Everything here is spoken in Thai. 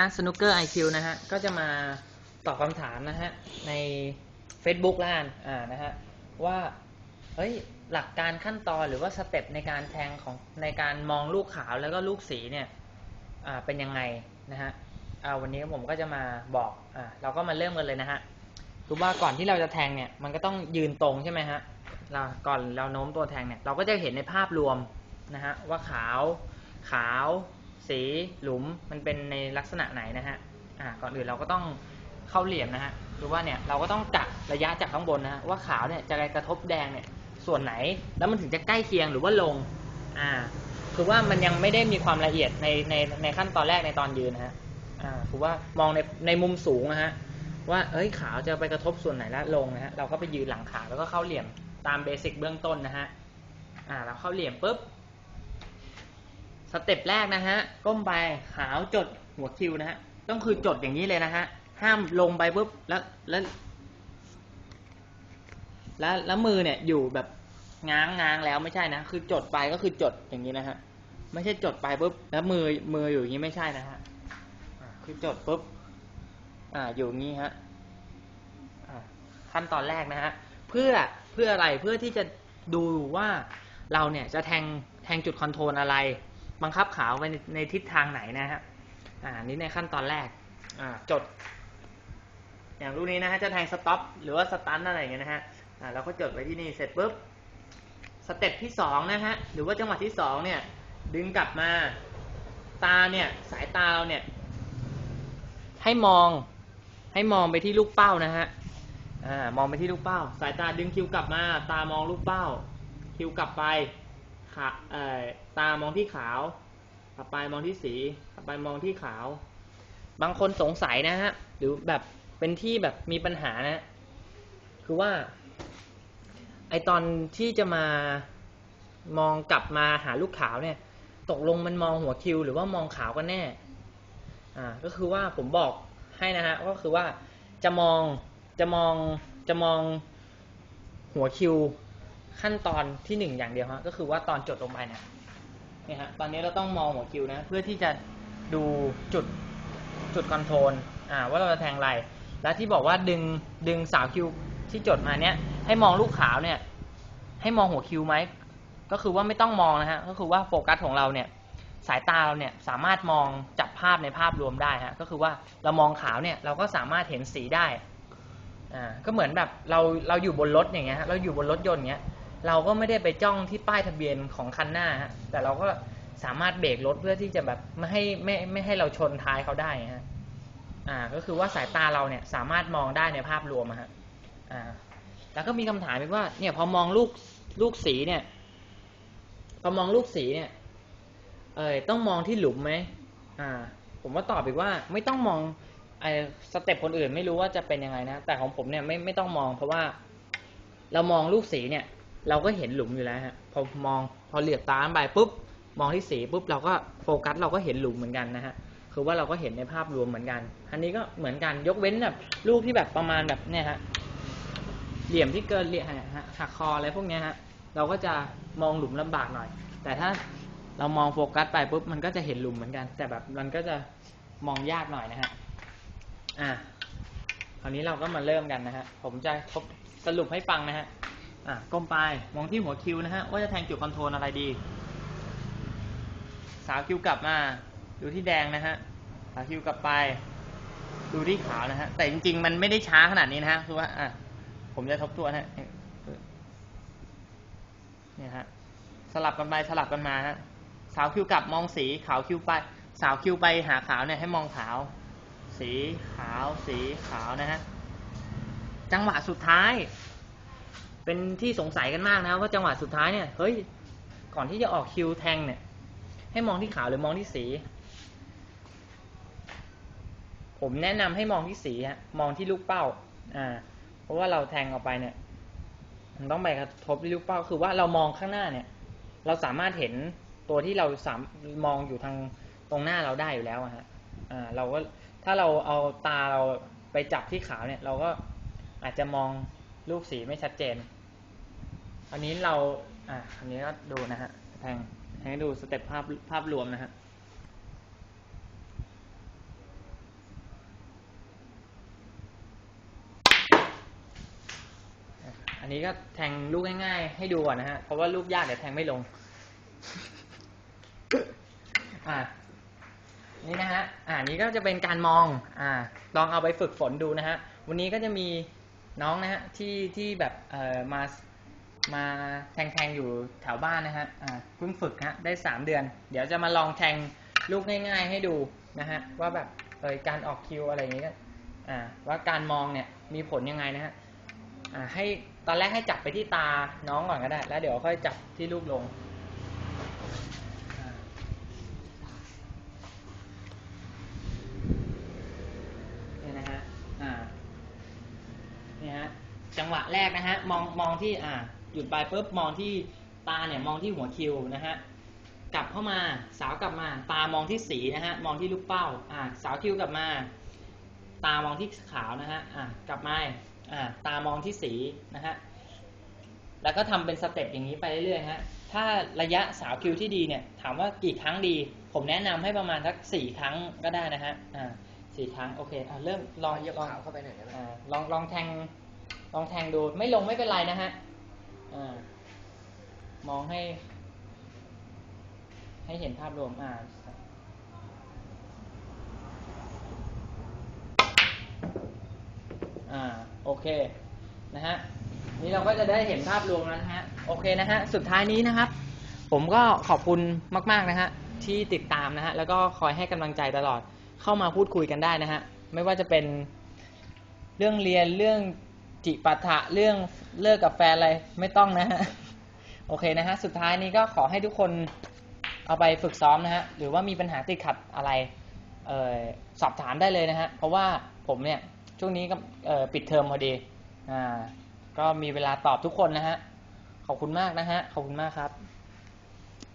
นะสนุกเกอร์ไอคิวนะฮะ ก็จะมาตอบคำถามนะฮะ ใน Facebook ล้านอ่านะฮะ ว่าเฮ้ยหลักการขั้นตอนหรือว่าสเต็ปในการแทงของในการมองลูกขาวแล้วก็ลูกสีเนี่ยอ่าเป็นยังไงนะฮะอ่าวันนี้ผมก็จะมาบอกอ่าเราก็มาเริ่มกันเลยนะฮะคือว่าก่อนที่เราจะแทงเนี่ยมันก็ต้องยืนตรงใช่ไหมฮะเราก่อนเราโน้มตัวแทงเนี่ยเราก็จะเห็นในภาพรวมนะฮะว่าขาวขาว สีหลุมมันเป็นในลักษณะไหนนะฮะอ่าก่อนอื่นเราก็ต้องเข้าเหลี่ยมนะฮะคือว่าเนี่ยเราก็ต้องจับระยะจากข้างบนนะฮะว่าขาวเนี่ยจะกระทบแดงเนี่ยส่วนไหนแล้วมันถึงจะใกล้เคียงหรือว่าลงอ่าคือว่ามันยังไม่ได้มีความละเอียดในในในขั้นตอนแรกในตอนยืนนะฮะอ่าคือว่ามองในในมุมสูงนะฮะว่าเอ้ยขาวจะไปกระทบส่วนไหนแล้วลงนะฮะเราก็ไปยืนหลังขาวแล้วก็เข้าเหลี่ยมตามเบสิกเบื้องต้นนะฮะอ่าเราเข้าเหลี่ยมปุ๊บ สเต็ปแรกนะฮะ ก้มไปขาวจดหัวคิวนะฮะ ต้องคือจดอย่างนี้เลยนะฮะ ห้ามลงไปปุ๊บแล้วแล้ว แล้วแล้วมือเนี่ยอยู่แบบง้างง้างแล้วไม่ใช่นะ คือจดไปก็คือจดอย่างนี้นะฮะ ไม่ใช่จดไปปุ๊บแล้วมือมืออยู่อย่างนี้ไม่ใช่นะฮะคือจดปุ๊บ อ่าอยู่อย่างนี้ฮะขั้นตอนแรกนะฮะ เพื่อเพื่ออะไรเพื่อที่จะดูว่าเราเนี่ยจะแทงแทงจุดคอนโทรลอะไร บังคับขาวไปในในทิศทางไหนนะฮะอ่านี่ในขั้นตอนแรกอ่าจด อย่างรูปนี้นะฮะจะแทงสต็อปหรือว่าสตันอะไรอย่างเงี้ยนะฮะอ่าเราก็จดไว้ที่นี่เสร็จปุ๊บสเต็ปที่สองนะฮะหรือว่าจังหวะที่สองเนี่ยดึงกลับมาตาเนี่ยสายตาเราเนี่ย ให้มองให้มองไปที่ลูกเป้านะฮะอ่ามองไปที่ลูกเป้า สายตาดึงคิวกลับมา ตามองลูกเป้า คิวกลับไป ขาตามองที่ขาวกลับไปมองที่สีกลับไปมองที่ขาว บางคนสงสัยนะฮะ หรือแบบเป็นที่แบบมีปัญหานะ คือว่า ไอตอนที่จะมามองกลับมาหาลูกขาวเนี่ย ตกลงมันมองหัวคิว หรือว่ามองขาวกันแน่ อ่า ก็คือว่าผมบอกให้นะฮะ ก็คือว่าจะมองจะมองจะมองหัวคิว ขั้นตอนที่หนึ่งอย่างเดียวฮะก็คือว่าตอนจดลงไปเนี่ยเนี่ยฮะตอนนี้เราต้องมองหัวคิวนะ เพื่อที่จะดูจุดจุดคอนโทรลอ่าว่าเราจะแทงอะไร แล้วที่บอกว่าดึงดึงสาวคิวที่จดมาเนี่ยให้มองลูกขาวเนี่ย ให้มองหัวคิวไหมก็คือว่าไม่ต้องมองนะฮะก็คือว่าโฟกัสของเราเนี่ยสายตาเราเนี่ยสามารถมองจับภาพในภาพรวมได้ฮะก็คือว่าเรามองขาวเนี่ยเราก็สามารถเห็นสีได้อ่าก็เหมือนแบบเราเราอยู่บนรถอย่างเงี้ยเราอยู่บนรถยนต์เงี้ย เราก็ไม่ได้ไปจ้องที่ป้ายทะเบียนของคันหน้าฮะแต่เราก็สามารถเบรกรถเพื่อที่จะแบบไม่ให้ไม่ไม่ให้เราชนท้ายเขาได้ฮะอ่าก็คือว่าสายตาเราเนี่ยสามารถมองได้ในภาพรวมฮะอ่าแล้วก็มีคำถามอีกว่าเนี่ยพอมองลูกลูกสีเนี่ยพอมองลูกสีเนี่ยเออต้องมองที่หลุมไหมอ่า ผมว่าตอบอีกว่าไม่ต้องมองไอ้สเต็ปคนอื่นไม่รู้ว่าจะเป็นยังไงนะแต่ของผมเนี่ยไม่ไม่ต้องมองเพราะว่า เรามองลูกสีเนี่ย เราก็เห็นหลุมอยู่แล้วฮะพอมองพอเหลือบตาไปปุ๊บมองที่สีปุ๊บเราก็โฟกัสเราก็เห็นหลุมเหมือนกันนะฮะคือว่าเราก็เห็นในภาพรวมเหมือนกัน อันนี้ก็เหมือนกันยกเว้นแบบลูกที่แบบประมาณแบบเนี่ยฮะเหลี่ยมที่เกินเหลี่ยมฮะหักคออะไรพวกเนี้ยฮะเราก็จะมองหลุมลำบากหน่อย แต่ถ้าเรามองโฟกัสไปปุ๊บมันก็จะเห็นหลุมเหมือนกัน แต่แบบมันก็จะมองยากหน่อยนะฮะอะคราวนี้เราก็มาเริ่มกันนะฮะผมจะทบสรุปให้ฟังนะฮะ อะก้มไปมองที่หัวคิวนะฮะว่าจะแทงจุดคอนโทรลอะไรดี สาวคิวกลับมา ดูที่แดงนะฮะสาวคิวกลับไป ดูที่ขาวนะฮะแต่จริง ๆ มันไม่ได้ช้าขนาดนี้นะฮะคือว่าอะผมจะทบทวนฮะเนี่ยฮะสลับกันไปสลับกันมาฮะสาวคิวกลับมองสีขาวคิวไป สาวคิวไปหาขาวเนี่ยให้มองขาว สีขาวสีขาวนะฮะจังหวะสุดท้าย เป็นที่สงสัยกันมากนะว่าจังหวะสุดท้ายเนี่ยเฮ้ยก่อนที่จะออกคิวแทงเนี่ย ให้มองที่ขาวหรือมองที่สี ผมแนะนำให้มองที่สีฮะมองที่ลูกเป้าอ่าเพราะว่าเราแทงออกไปเนี่ยมันต้องไปกระทบที่ลูกเป้าคือว่าเรามองข้างหน้าเนี่ย เราสามารถเห็นตัวที่เราสามมองอยู่ทางตรงหน้าเราได้อยู่แล้วฮะอ่าเราก็ถ้าเราเอาตาเราไปจับที่ขาวเนี่ย เราก็อาจจะมองลูกสีไม่ชัดเจน อันนี้เรา อะอันนี้ก็ดูนะฮะแทงให้ดูสเต็ปภาพภาพรวมนะฮะอันนี้ก็แทงลูกง่ายๆ ให้ดูก่อนนะฮะ เพราะว่าลูกยากเดี๋ยวแทงไม่ลง อะนี่นะฮะ อ่า นี้ก็จะเป็นการมอง อ่า ลองเอาไปฝึกฝนดูนะฮะ วันนี้ก็จะมีน้องนะฮะที่ที่แบบเอ่อมา มาแทงแทงอยู่แถวบ้านนะฮะอ่าเพิ่งฝึกฮะได้สามเดือน เดี๋ยวจะมาลองแทงลูกง่าย ๆ ให้ดูนะฮะว่าแบบเออการออกคิวอะไรอย่างงี้ก็อ่าว่าการมองเนี่ยมีผลยังไงนะฮะอ่าให้ตอนแรกให้จับไปที่ตาน้องก่อนก็ได้ แล้วเดี๋ยวค่อยจับที่ลูกลงเนี่ยนะฮะอ่าเนี่ยฮะจังหวะแรกนะฮะมองมองที่อ่า หยุดไปปุ๊บมองที่ตาเนี่ยมองที่หัวคิวนะฮะกลับเข้ามาสาวกลับมาตามองที่สีนะฮะมองที่ลูกเป้าอ่าสาวคิวกลับมา ตามองที่ขาวนะฮะอะกลับมาอ่าตามองที่สีนะฮะแล้วก็ทำเป็นสเต็ปอย่างนี้ไปเรื่อยๆฮะถ้าระยะสาวคิวที่ดีเนี่ยถามว่ากี่ครั้งดี ผมแนะนำให้ประมาณสักสี่ครั้งก็ได้นะฮะอ่าสี่ครั้งโอเคอ่าเริ่มลองยกลองขาวเข้าไปหน่อยได้ไหมอ่าลองลองแทงลองแทงดูไม่ลงไม่เป็นไรนะฮะ อมองให้ ให้เห็นภาพรวมอ่าอ่า โอเค นะฮะ นี่เราก็จะได้เห็นภาพรวมแล้วนะฮะ โอเคนะฮะ สุดท้ายนี้นะครับ ผมก็ขอบคุณมาก ๆ นะฮะ ที่ติดตามนะฮะ แล้วก็คอยให้กำลังใจตลอด เข้ามาพูดคุยกันได้นะฮะ ไม่ว่าจะเป็นเรื่องเรียน เรื่อง จิปาถะเรื่องเลิกกับแฟนอะไรไม่ต้องนะฮะโอเคนะฮะสุดท้ายนี้ก็ขอให้ทุกคนเอาไปฝึกซ้อมนะฮะหรือว่ามีปัญหาติดขัดอะไรเออสอบถามได้เลยนะฮะเพราะว่าผมเนี่ยช่วงนี้ก็ปิดเทอมพอดีอ่าก็มีเวลาตอบทุกคนนะฮะขอบคุณมากนะฮะขอบคุณมากครับ